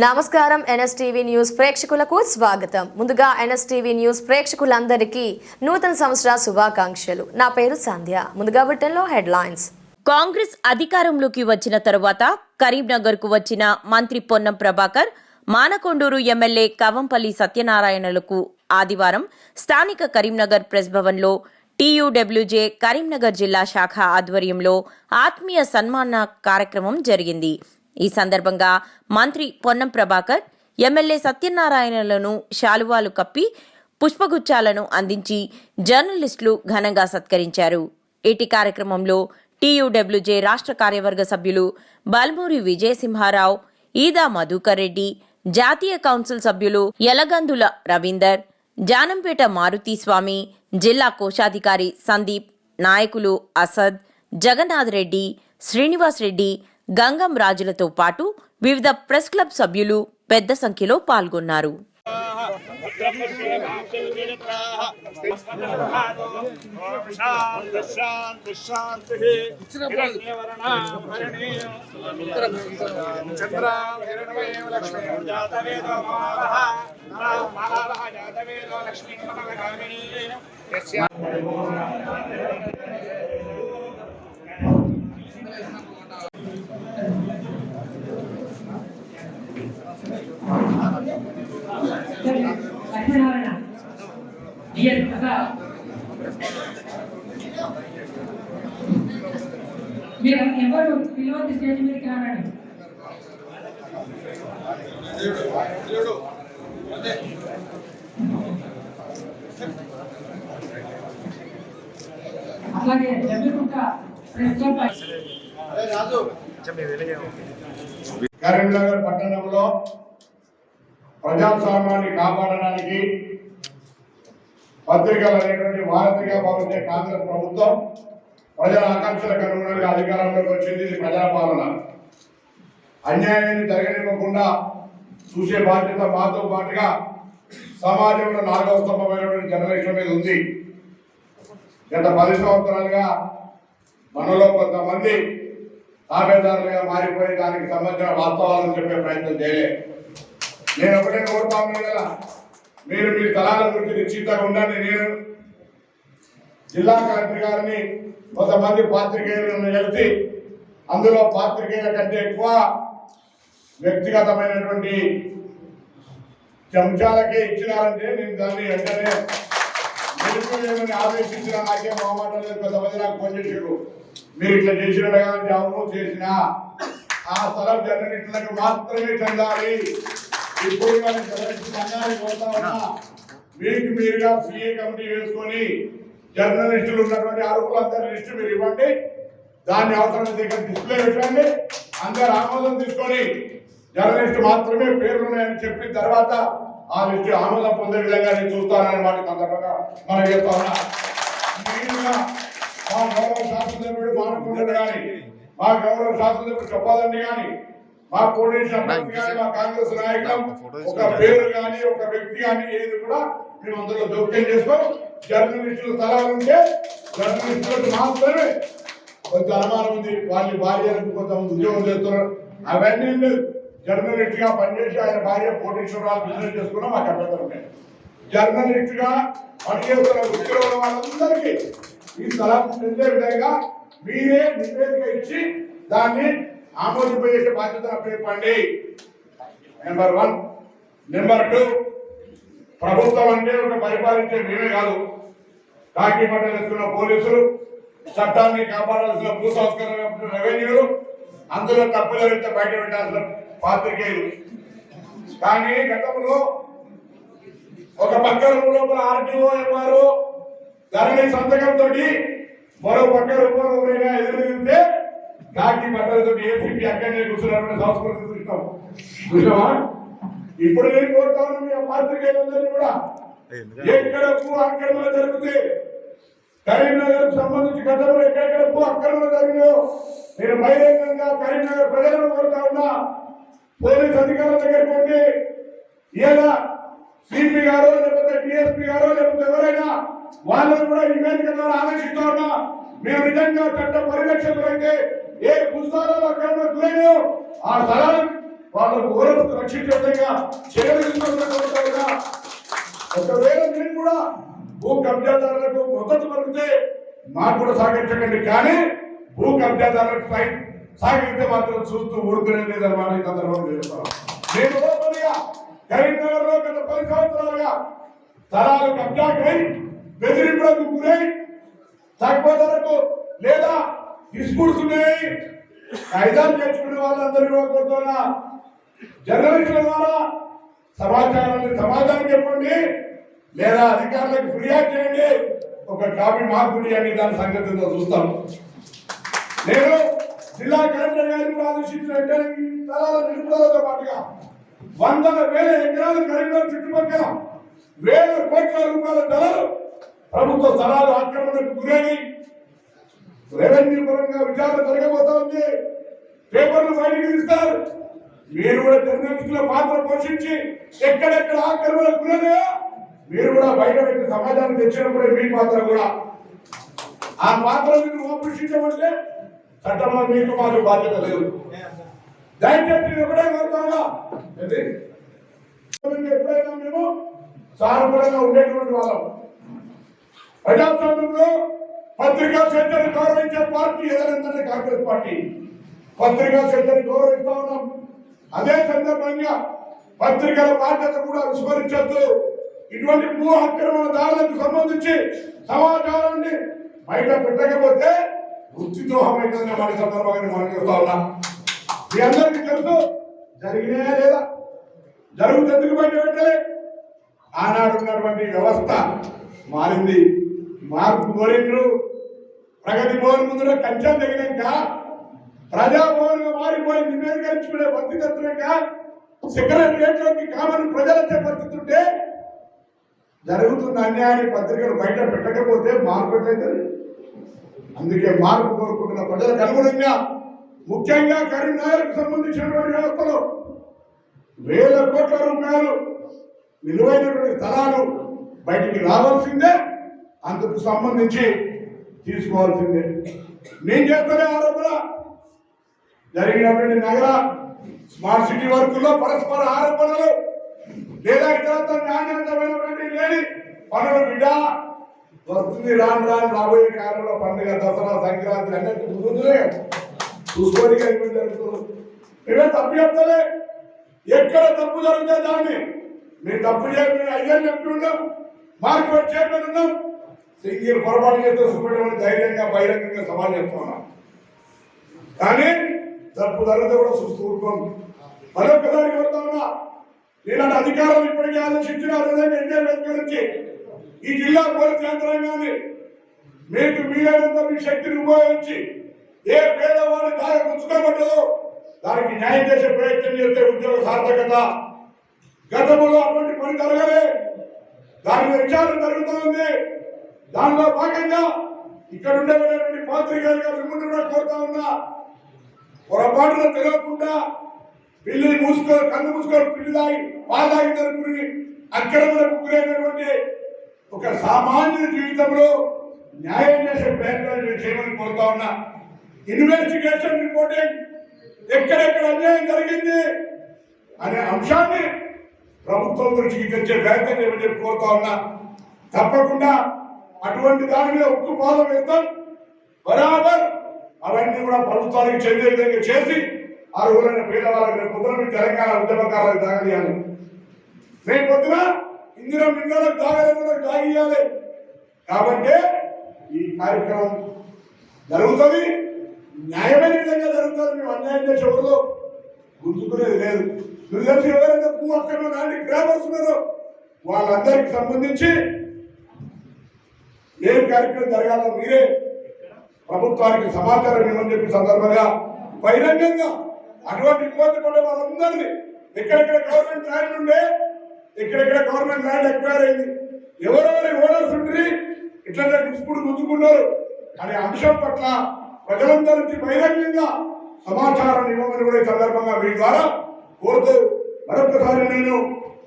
నమస్కారం NSTV news ప్రేక్షకులకు స్వాగతం. ముందుగా ఎన్ఎస్టీవీ న్యూస్ ప్రేక్షకులందరికీ నూతన సంవత్సర శుభాకాంక్షలు. నా పేరు సంధ్య. ముందుగా బుట్టెన్లో హెడ్లైన్స్. కాంగ్రెస్ అధికారంలోకి వచ్చిన తరువాత కరీంనగర్కు వచ్చిన మంత్రి పొన్నం ప్రభాకర్ మానకొండూరు ఎమ్మెల్యే కవంపల్లి సత్యనారాయణలకు ఆదివారం స్థానిక కరీంనగర్ ప్రెస్ భవన్లో టీయూడబ్ల్యూజే కరీంనగర్ జిల్లా శాఖ ఆధ్వర్యంలో ఆత్మీయ సన్మాన కార్యక్రమం జరిగింది. ఈ సందర్భంగా మంత్రి పొన్నం ప్రభాకర్ ఎమ్మెల్యే సత్యనారాయణలను శాలువాలు కప్పి పుష్పగుచ్చాలను అందించి జర్నలిస్టులు ఘనంగా సత్కరించారు. ఇటీ కార్యక్రమంలో టీయూడబ్ల్యూజే రాష్ట్ర కార్యవర్గ సభ్యులు బల్మూరి విజయసింహారావు ఈదా మధుకర్ రెడ్డి జాతీయ కౌన్సిల్ సభ్యులు యలగందుల రవీందర్ జానంపేట మారుతీస్వామి జిల్లా కోశాధికారి సందీప్ నాయకులు అసద్ జగన్నాథ్ రెడ్డి శ్రీనివాస్ రెడ్డి గంగం రాజులతో పాటు వివిధ ప్రెస్ క్లబ్ సభ్యులు పెద్ద సంఖ్యలో పాల్గొన్నారు. లక్ష్మీ జాతవేదో డిఎస్ ప్రసాద్ మీరు ఎవరు పిలవద్దు స్టేజ్ మీదకి రానండి అలాగే జమ్మికుంట ప్రెస్ క్లబ్ కరీంనగర్ పట్టణంలో ప్రజాస్వామ్యాన్ని కాపాడడానికి పత్రికలు అనేటువంటి వారధిగా భావించే కాంగ్రెస్ ప్రభుత్వం ప్రజల ఆకాంక్షలకు అనుగుణంగా అధికారంలోకి వచ్చింది ఇది ప్రజాపాలన. అన్యాయాన్ని జరగనివ్వకుండా చూసే బాధ్యత మాతో పాటుగా సమాజంలో నాలుగవ స్తంభమైనటువంటి జనరేషన్ మీద ఉంది. గత పది సంవత్సరాలుగా మనలో కొంతమంది తాబేదారులుగా మారిపోయి దానికి సంబంధించిన వాస్తవాలను చెప్పే ప్రయత్నం చేయలే. నేను ఒకటే కోరుతాను కదా మీరు మీ స్థలాల గురించి నిశ్చితంగా ఉండండి నేను. జిల్లా కలెక్టర్ గారిని కొంతమంది పాత్రికేయులను కలిసి అందులో పాత్రికేయుల కంటే ఎక్కువ వ్యక్తిగతమైనటువంటి చెంచాలకే ఇచ్చినారంటే నేను దాన్ని వెంటనే నిలిపివేయమని ఆదేశించిన నాకే మొహమాటం లేదు. కొంతమంది నాకు ఫోన్ చేసారు మీరు ఇట్లా చేసినట్టుగా అవును చేసిన. ఆ స్థలం జర్నలిస్టులకు మాత్రమే చెందాలి. ఇప్పుడు కానీ జర్నలిస్టు ఉన్నా మీకు మీరుగా సిఏ కమిటీ వేసుకొని జర్నలిస్టులు ఉన్నటువంటి అరువులు అందరి లిస్టు మీరు ఇవ్వండి. దాన్ని అవసరం దగ్గర డిస్ప్లే పెట్టండి. అందరు ఆమోదం తీసుకొని జర్నలిస్ట్ మాత్రమే పేర్లు ఉన్నాయని చెప్పిన తర్వాత ఆ లిస్టు ఆమోదం పొందే విధంగా నేను చూస్తానని మాట సందర్భంగా మనం చెప్తా ఉన్నా. మా గౌరవ శాసనసభ్యుడు మానుకుంటాడు కానీ మా గౌరవ శాసనసభ్యుడు చెప్పాలని కానీ మా కానీ మా కాంగ్రెస్ నాయకులు ఒక పేరు కానీ ఒక వ్యక్తి కానీ ఏది కూడా మేము అందులో జోక్యం చేసుకోం. జర్నలిస్టుల స్థలాలు ఉంటే జర్నలిస్టులకు మాత్రమే కొంత అనుమానం ఉంది. వాళ్ళ భార్యలకు కొంతమంది ఉద్యోగం చేస్తున్నారు. అవన్నీ లేదు జర్నలిస్ట్గా పనిచేసి ఆయన భార్య కోటేశ్వరరావు బిజినెస్ చేసుకున్నా మాకు అభ్యంతరం లేదు. జర్నలిస్ట్గా పనిచేస్తున్న వృత్తిలో ఉన్న వాళ్ళందరికీ ఈ స్థలం చెందే విధంగా మీరే నివేదిక ఇచ్చి దాన్ని ఆమోదింపజేసే బాధ్యత చెప్పండి నెంబర్ వన్ నెంబర్ టూ ప్రభుత్వం అంటే ఒక పరిపాలించే మేమే కాదు. కాకి బట్టలు పోలీసులు చట్టాన్ని కాపాడాల్సిన భూ సంస్కరణ రెవెన్యూలు అందులో తప్పులు జరిగితే బయట పెట్టాల్సిన పాత్రికేయులు. కానీ గతంలో ఒక పక్క రూమ్ లోపల ఆర్టీఓ ఎంఆర్ఓ ధరణి సంతకంతో మరో పక్క రూపంలో ఎవరైనా ఎదురు తిరిగితే కాకి బట్టలతో ఏసీపీ అక్కడనే కూర్చున్నటువంటి సంస్కృతి చూస్తాం. చూసావా? ఇప్పుడు నేను కోరుతాను మీ పాత్రికేయులందరినీ కూడా? ఎక్కడ భూ అక్రమాలు జరిగితే కరీంనగర్ సంబంధించి గతంలో ఎక్కడెక్కడ భూ అక్రమాలు జరిగినాయో నేను బహిరంగంగా కరీంనగర్ ప్రజలను కోరుతా ఉన్నా. పోలీస్ అధికారుల దగ్గరికి ఉండి ఇలా సిపి గారు లేకపోతే డిఎస్పీ గారు లేకపోతే ఎవరైనా వాళ్ళని కూడా ఈ వేదిక ద్వారా ఆలోచిస్తా ఉన్నా. మేము నిజంగా చట్ట పరిరక్షకులైతే ఏ పుస్తకాలు అక్కడ గురైనాయో ఆ స్థలాలను వాళ్ళకు ఓరకు రక్షించే విధంగా చేయగలుగుతున్నా ఒకవేళ నేను కూడా భూ కబ్జాదారులకు మద్దతు పలికితే మాకు కూడా సహకరించకండి. కానీ భూ కబ్జాదారులకు సై సాగితే మాత్రం చూస్తూ ఊరుకునే లేదన్నమాట ఈ సందర్భంలో తెలుస్తాను నేను ఓపెన్గా కరీంనగర్లో గత పది సంవత్సరాలుగా స్థలాలు కబ్జాకై బెదిరింపులకు గురై తక్కువ ధరకు లేదా డిస్ప్యూట్స్ కాగితాలు నేర్చుకునే వాళ్ళందరూ కూడా కోరుతున్నా జర్నలిస్టుల ద్వారా సమాచారాన్ని సమాధానం చెప్పండి. లేదా అధికారులకు ఫిర్యాదు చేయండి. ఒక కాపీ మాకు అని దాని సంగతితో చూస్తాం. నేను జిల్లా కలెక్టర్ గారిని కూడా ఆదేశించిన స్థలాల నిలుపుదలతో పాటుగా వందల వేల ఎకరాల కరీంనగర్ చుట్టుపక్కల వేల కోట్ల రూపాయల ధరలు ప్రభుత్వ స్థలాలు ఆక్రమణకు గురైనాయి రెవెన్యూ పరంగా విచారణ జరగబోతా ఉంది. పేపర్లు బయటకు తీస్తారు. మీరు కూడా జర్నలిస్టుల పాత్ర పోషించి ఎక్కడెక్కడ ఆక్రమణ గురన్నాయో మీరు కూడా బయట పెట్టి సమాజాన్ని తెచ్చినప్పుడే మీ పాత్ర కూడా. ఆ పాత్ర మీరు పోషించమంటే చట్టంలో మీకు మాకు బాధ్యత లేదు. దయచేసి ఎప్పుడే కోరుతానా ఎప్పుడైనా మేము సానుకూలంగా ఉండేటువంటి వాళ్ళం. ప్రజాస్వామ్యంలో పత్రికా స్వేచ్ఛను గౌరవించే పార్టీ ఏదైనా కాంగ్రెస్ పార్టీ? పత్రికా స్వేచ్ఛను గౌరవిస్తా ఉన్నాం. అదే సందర్భంగా పత్రికల బాధ్యత కూడా విస్మరించద్దు. ఇటువంటి భూ ఆక్రమణదారులకు సంబంధించి సమాచారాన్ని బయట పెట్టకపోతే వృత్తి ద్రోహం అవుతుందని మన సందర్భంగా మనం చెప్తా ఉన్నాం. మీ అందరికీ తెలుసు జరిగినా లేదా? జరుగుతుంది ఎందుకు బయట పెట్టలే. ఆనాడు ఉన్నటువంటి వ్యవస్థ మారింది. మార్పు కోరిండ్రు. ప్రగతి భవన్ ముందు కంచెం తగినాక ప్రజాభవన్గా మారిపోయి నివేదికరించుకునే పరిస్థితి వచ్చినాక సెక్రటరియట్లోకి కామన్ ప్రజలు వచ్చే పరిస్థితి ఉంటే జరుగుతున్న అన్యాయాన్ని పత్రికలు బయట పెట్టకపోతే మార్పు ఎట్లయితుంది అందుకే మార్పు కోరుకుంటున్న ప్రజలకు అనుగుణంగా ముఖ్యంగా కరీంనగర్కు సంబంధించినటువంటి వ్యవస్థలో వేల కోట్ల రూపాయలు విలువైనటువంటి స్థలాలు బయటికి రావాల్సిందే. అందుకు సంబంధించి తీసుకోవాల్సిందే. నేను చేస్తున్న ఆరోపణ జరిగినటువంటి నగర స్మార్ట్ సిటీ వర్కుల్లో పరస్పర ఆరోపణలు లేదా ఇతరత్వ నాణ్యతమైనటువంటి లేని పనుల బిడ్డ వస్తుంది రాను రాను రాబోయే కాలంలో పండుగ దసరా సంక్రాంతి అన్నిటి ముందులే చూసుకొని కలిపి జరుగుతుంది. మేమే తప్పు చెప్తలే. ఎక్కడ తప్పు జరుగుతుంది దాన్ని మీరు తప్పు చేయమని అయ్యని చెప్పి ఉన్నాం మార్కెట్ చైర్మన్ ఉన్నాం సింగిల్ పొరపాటు చేస్తే చూపెట్టమని ధైర్యంగా బహిరంగంగా సవాల్ చేస్తున్నా కానీ తప్పు జరిగితే కూడా చూస్తూ ఉంటాం. మరొకసారి కోరుతా ఉన్నా ఇలాంటి అధికారం ఇప్పటికే ఆలోచించిన అదేవిధంగా ఎన్ఏ నుంచి ఈ జిల్లా పోలీస్ యంత్రాంగాన్ని మీకు మీరైనంత మీ శక్తిని ఉపయోగించి ఏ పేదవాడి దారి పుచ్చుకోబడ్డదో దానికి న్యాయం చేసే ప్రయత్నం చేస్తే ఉద్యోగ సార్థకత. గతంలో అటువంటి పని జరగలే. దాని విచారణ జరుగుతూ ఉంది. దానిలో భాగంగా ఇక్కడ ఉండేటువంటి పాత్రికేయులుగా మిమ్మల్ని కూడా కోరుతా ఉన్నా. పొరపాటున తెలియకుండా పిల్లి మూసుకొని కన్ను మూసుకొని పిల్లి దాగి పాలు దాగి అక్రమలకు గురైనటువంటి ఒక సామాన్య జీవితంలో న్యాయం చేసే ప్రయత్నాలు నేను చేయమని కోరుతా ఉన్నా. ఇన్వెస్టిగేషన్ రిపోర్టింగ్ ఎక్కడెక్కడ అన్యాయం జరిగింది అనే అంశాన్ని ప్రభుత్వం దృష్టికి తెచ్చే ప్రయత్నం చేయమని చెప్పి కోరుతా ఉన్నా. తప్పకుండా అటువంటి దాని మీద ఉక్కు పాదం వేస్తాం బరాబర్. అవన్నీ కూడా ప్రభుత్వానికి చెందే విధంగా చేసి ఆ రోజున పేదవాళ్ళకి రేపు పొద్దున మీ తెలంగాణ ఉద్యమకాలకు దాగదీయాలి రేపు పొద్దున ఇందిరా మింగళకు దాగలేదు దాగియాలి కాబట్టి ఈ కార్యక్రమం జరుగుతుంది. న్యాయమైన విధంగా జరుగుతుంది. మేము అన్యాయం చేసే ఎవరిలో గుర్తుకునేది లేదు. నువ్వు తెలిసి ఎవరైతే భూ అక్కడ లాంటి గ్రామర్స్ ఉన్నారో వాళ్ళందరికి సంబంధించి ఏ కార్యక్రమం జరగాలో మీరే ప్రభుత్వానికి సమాచారం ఇవ్వని చెప్పి సందర్భంగా బహిరంగంగా అటువంటి ఇబ్బంది పడే వాళ్ళందరినీ ఎక్కడెక్కడ గవర్నమెంట్ ల్యాండ్ ఉండే ఎక్కడెక్కడ గవర్నమెంట్ ల్యాండ్ ఎక్వైర్ అయింది ఎవరెవరి ఓనర్స్ ఉండి ఇట్లా గుర్తుకుడు గుర్తుకున్నారు అనే అంశం పట్ల ప్రజలందరికీ బహిరంగంగా సమాచారం ఇవ్వమని కూడా ఈ సందర్భంగా మీ ద్వారా కోరుతూ మరొకసారి నేను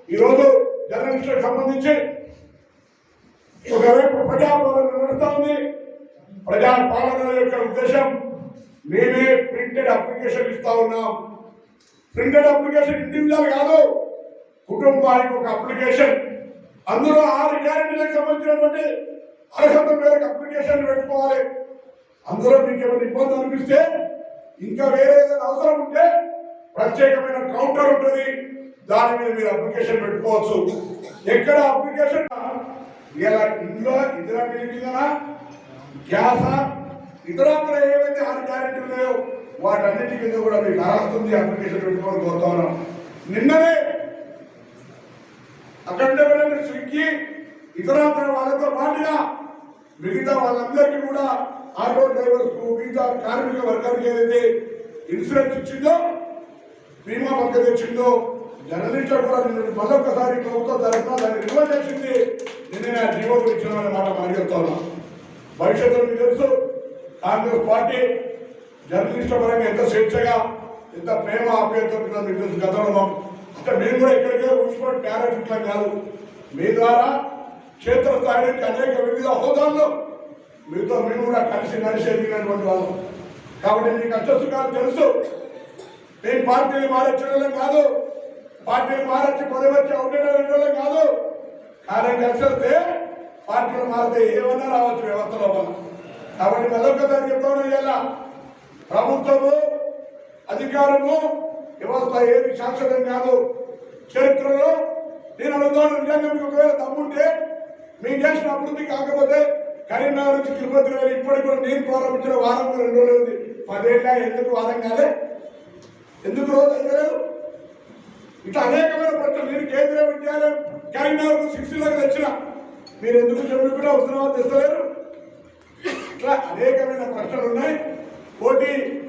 ఈరోజు జర్నలిస్టులకు సంబంధించి ఒకవైపు ప్రజాపాలన నడుస్తుంది. ప్రజాపాలన యొక్క ఉద్దేశం మేమే ప్రింటెడ్ అప్లికేషన్ ఇస్తా ఉన్నాం. ప్రింటెడ్ అప్లికేషన్ ఇండివిజువల్ కాదు కుటుంబానికి ఒక అప్లికేషన్. అందులో ఆరు గ్యారెంటీలకు సంబంధించినటువంటి అర్హత మేరకు అప్లికేషన్ పెట్టుకోవాలి. అందులో మీకు ఏమైనా ఇబ్బంది అనిపిస్తే ఇంకా వేరే ఏదైనా అవసరం ఉంటే ప్రత్యేకమైన కౌంటర్ ఉంటుంది. దాని మీద మీరు అప్లికేషన్ పెట్టుకోవచ్చు. ఎక్కడ అప్లికేషన్ ఇలా ఇంట్లో ఇతర కిందనా గ్యాస్ ఇతరత్ర ఏవైతే ఆరు గ్యారెంటీ ఉన్నాయో వాటన్నిటి కింద కూడా మీకు అర్హత ఉంది అప్లికేషన్ పెట్టుకోవాలి కోరుతా ఉన్నాం. నిన్ననే అక్కడ స్విగ్గీ ఇతరత్ర వాళ్ళతో పాటుగా మిగతా వాళ్ళందరికీ కూడా ఆటో డ్రైవర్స్కు మిగతా కార్మిక వర్గానికి ఏదైతే ఇన్సూరెన్స్ ఇచ్చిందో బీమా పథకం తెచ్చిందో జర్నలిస్టులు కూడా నిన్న మళ్ళొక్కసారి ప్రభుత్వం తరఫున దాన్ని రివర్స్ చేసింది. నిన్న జీవో ఇచ్చిన మాట మనం చెప్తా ఉన్నాం. భవిష్యత్తులో మీకు తెలుసు కాంగ్రెస్ పార్టీ జర్నలిస్టుల పరంగా ఎంత స్వేచ్ఛగా ఎంత ప్రేమ ఆప్యాయత మీకు తెలుసు. గతంలో అంటే మేము కూడా ఎక్కడికే ఊసిపోయి ప్యారెట్ ఇట్లా కాదు. మీ ద్వారా క్షేత్రస్థాయి నుంచి అనేక వివిధ హోదాల్లో మీతో మేము కూడా కలిసి నడిచి ఎదిగినటువంటి వాళ్ళం. కాబట్టి మీకు కష్టసుఖాలు తెలుసు. మేము పార్టీని మారచ్చడం కాదు. పార్టీని మారచ్చి పదవచ్చి ఉండడం కాదు. కార్యం కలిసి వస్తే పార్టీలు మారితే ఏమన్నా రావచ్చు వ్యవస్థ లోపల. కాబట్టి మరొకసారి చెప్తాను ఇలా ప్రభుత్వము అధికారము వ్యవస్థ ఏది శాశ్వతం కాదు. చరిత్రలో నేను అడుగుతాను నిజంగా మీకు ఒకవేళ తమ్ముంటే మీ చేసిన అభివృద్ధి కాకపోతే కరీంనగర్ నుంచి తిరుపతి వెళ్ళి ఇప్పటికి కూడా నేను ప్రారంభించిన వారం రెండు రోజులు ఉంది. పదేళ్ళ ఎందుకు వారం కాలే? ఎందుకు రోజు అయ్యలేదు ఇట్లా అనేకమైన ప్రశ్నలు. నేను కేంద్రీయ విద్యాలయం కరీంనగర్ శిక్షణలకు తెచ్చిన. మీరు ఎందుకు చెప్పుకుంటే అవసరమా తెస్తలేరు? ఇట్లా అనేకమైన ప్రశ్నలు ఉన్నాయి. పోటీ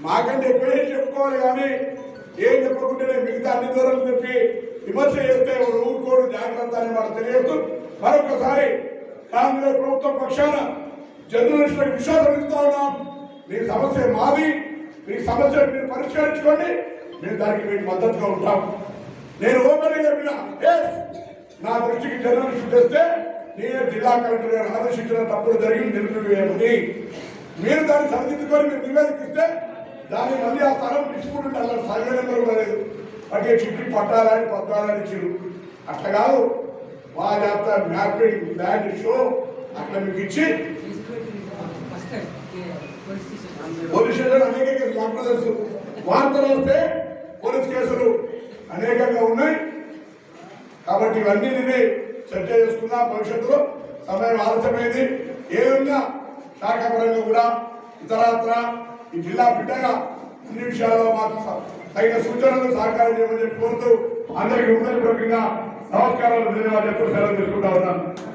మాకంటే ఎక్కువే చెప్పుకోవాలి కానీ ఏం చెప్పకుంటేనే మిగతా అన్ని దూరాలు చెప్పి విమర్శ చేస్తే ఎవరు ఊరుకోడు జాగ్రత్త అని మనకు తెలియదు మరొకసారి కాంగ్రెస్ ప్రభుత్వం పక్షాన జర్నలిస్టులకు విశ్వాసం ఇస్తా ఉన్నాం. మీ సమస్య మాది. మీ సమస్యను మీరు పరిష్కరించుకోండి. మేము దానికి మీకు మద్దతుగా ఉంటాం. నేను ఓపెన్ చెప్పిన నా దృష్టికి జర్నలిస్టు తెస్తే నేనే జిల్లా కలెక్టర్ గారు ఆదేశించిన తప్పుడు జరిగింది నిలిపివేయమని మీరు దాన్ని సరిదిద్దుకొని మీరు నివేదిక ఇస్తే దాన్ని మళ్ళీ ఆ స్థలం తీసుకుంటుంటే అలా సరిగడం లేదు అంటే చుట్టూ పట్టాలని పట్టాలని ఇచ్చారు అట్లా కాదు వాళ్ళ యొక్క మ్యాపింగ్ ల్యాండ్ షో అట్లా మీకు ఇచ్చి పోలీస్ స్టేషన్ అనేక కేసులు వార్తలు వస్తే పోలీస్ కేసులు అనేకంగా ఉన్నాయి. కాబట్టి ఇవన్నీ చర్చ చేసుకున్నా భవిష్యత్తులో. సమయం ఆలస్యమైంది. ఏదన్నా శాఖాపరంగా కూడా ఇతరత్ర ఈ జిల్లా బిడ్డగా అన్ని విషయాల్లో మాకు తగిన సూచనలు సహకారం చేయమని చెప్పి కోరుతూ అందరికీ ఉన్నత నమస్కారాలు ధన్యవాదాలు చెప్తూ సెలవు తీసుకుంటా ఉన్నాను.